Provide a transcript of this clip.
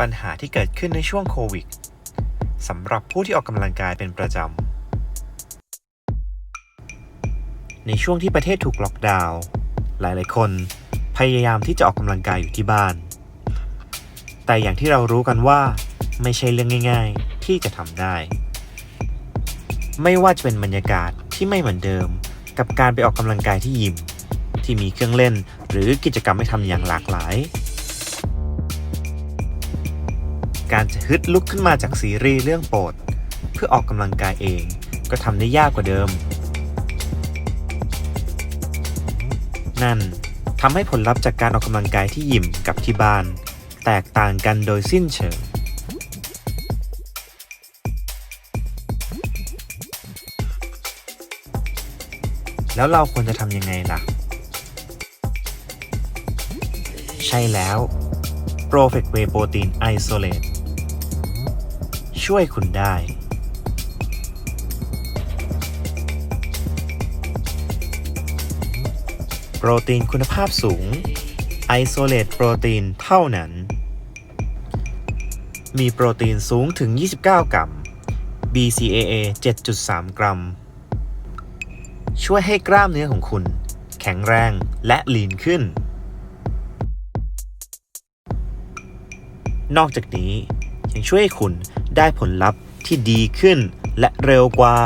ปัญหาที่เกิดขึ้นในช่วงโควิดสำหรับผู้ที่ออกกำลังกายเป็นประจำ ในช่วงที่ประเทศถูกล็อกดาวน์หลายๆ คนพยายามที่จะออกกำลังกายอยู่ที่บ้าน แต่อย่างที่เรารู้กันว่าไม่ใช่เรื่องง่าย ๆ ที่จะทำได้ ไม่ว่าจะเป็นบรรยากาศที่ไม่เหมือนเดิม กับการไปออกกำลังกายที่ยิม ที่มีเครื่องเล่นหรือกิจกรรมให้ทำอย่างหลากหลาย การจะฮึดลุกขึ้นมาจากซีรีส์เรื่องโปรด เพื่อออกกำลังกายเองก็ทำได้ยากกว่าเดิม นั่นทำให้ผลลัพธ์จากการออกกำลังกายที่ยิมกับที่บ้าน แตกต่างกันโดยสิ้นเชิงแล้วเราควรจะทำยังไงล่ะ ใช่แล้ว Perfect Whey Protein Isolate ช่วยคุณได้ โปรตีนคุณภาพสูง Isolate โปรตีนเท่านั้น มีโปรตีนสูงถึง 29 กรัม BCAA 7.3 กรัม ช่วยให้กล้ามเนื้อของคุณ แข็งแรงและลีนขึ้น นอกจากนี้ยังช่วยให้คุณ ได้ผลลัพธ์ที่ดีขึ้นและเร็วกว่า